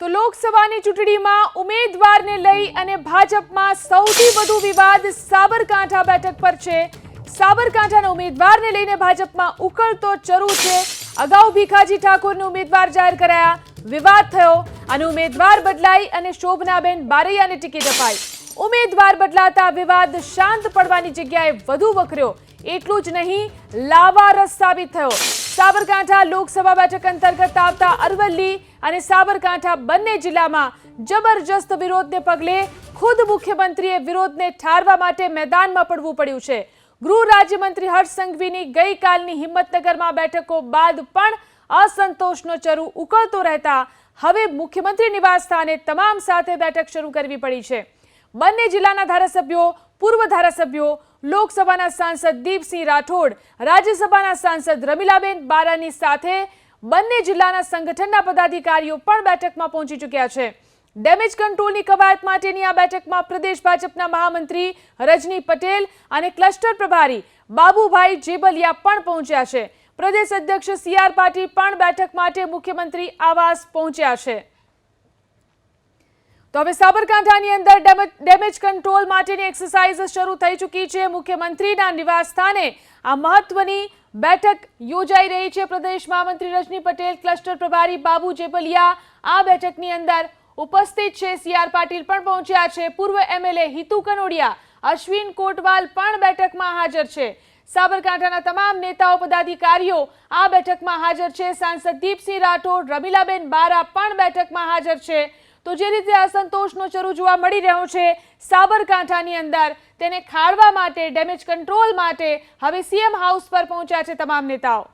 તો લોકસભાની ચૂંટણીમાં ઉમેદવારને લઈ અને ભાજપમાં સૌથી વધુ વિવાદ સાબરકાંઠા બેઠક પર છે. સાબરકાંઠાના ઉમેદવારને લઈને ભાજપમાં ઉકળતો ચરુ છે. અગાઉ ભીખાજી ઠાકોરને ઉમેદવાર જાહેર કરાયા. વિવાદ થયો. અને ઉમેદવાર બદલાઈ અને શોભનાબેન બારૈયાને ટિકિટ અપાઈ. ઉમેદવાર બદલાતા વિવાદ શાંત પડવાની જગ્યાએ વધુ વકર્યો એટલું જ નહીં લાવારસ સાબિત થયો. સાબરકાંઠા લોકસભા બેઠક અંતર્ગત આવતા અરવલ્લી અને સાબરકાંઠા બંને જિલ્લામાં જબરજસ્ત વિરોધને પગલે ખુદ મુખ્યમંત્રીએ વિરોધને ઠારવા માટે મેદાનમાં પડવું પડ્યું છે. ગૃહ રાજ્યમંત્રી હર્ષ સંઘવીની ગઈકાલની હિંમતનગરમાં બેઠકો બાદ પણ અસંતોષનો ચરુ ઉકળતો રહેતા હવે મુખ્યમંત્રી નિવાસ સ્થાને તમામ સાથે બેઠક શરૂ કરવી પડી છે. બંને જિલ્લાના ધારાસભ્યો, પૂર્વ ધારાસભ્યો, લોકસભાના સાંસદ દીપસિંહ રાઠોડ, રાજ્યસભાના સાંસદ રમીલાબેન બારાની સાથે બંને જિલ્લાના સંગઠનના પદાધિકારીઓ પણ બેઠકમાં પહોંચી ચૂક્યા છે. ડેમેજ કંટ્રોલની કવાયત માટેની આ બેઠકમાં પ્રદેશ ભાજપના મહામંત્રી રજની પટેલ અને ક્લસ્ટર પ્રભારી બાબુભાઈ જેબલિયા પણ પહોંચ્યા છે. પ્રદેશ અધ્યક્ષ સી પાટીલ પણ બેઠક માટે મુખ્યમંત્રી આવાસ પહોંચ્યા છે. તો હવે સાબરકાંઠાની અંદર ડેમે- ડેમેજ કંટ્રોલ માટેની એક્સરસાઇઝ શરૂ થઈ ચૂકી છે. મુખ્યમંત્રીના નિવાસ સ્થાને આ મહત્વની બેઠક યોજાઈ રહી છે. પ્રદેશ મહામંત્રી રજની પટેલ, ક્લસ્ટર પ્રભારી બાબુ જેપલિયા આ બેઠકની અંદર ઉપસ્થિત છે. સીઆર પાટીલ પણ પહોંચ્યા છે. પૂર્વ એમએલએ હિતુ કનોડિયા, અશ્વિન કોટવાલ પણ બેઠકમાં હાજર છે. સાબરકાંઠાના તમામ નેતાઓ, પદાધિકારીઓ આ બેઠકમાં હાજર છે. સાંસદ દીપસિંહ રાઠોડ, રમીલાબેન બારા પણ બેઠકમાં હાજર છે. તો જે રીતે અસંતોષનો ચરુ જોવા મળી રહ્યો છે, સાબરકાંઠાની અંદર તેને ખાળવા માટે ડેમેજ કંટ્રોલ માટે હવે સીએમ હાઉસ પર પહોંચ્યા છે તમામ નેતાઓ.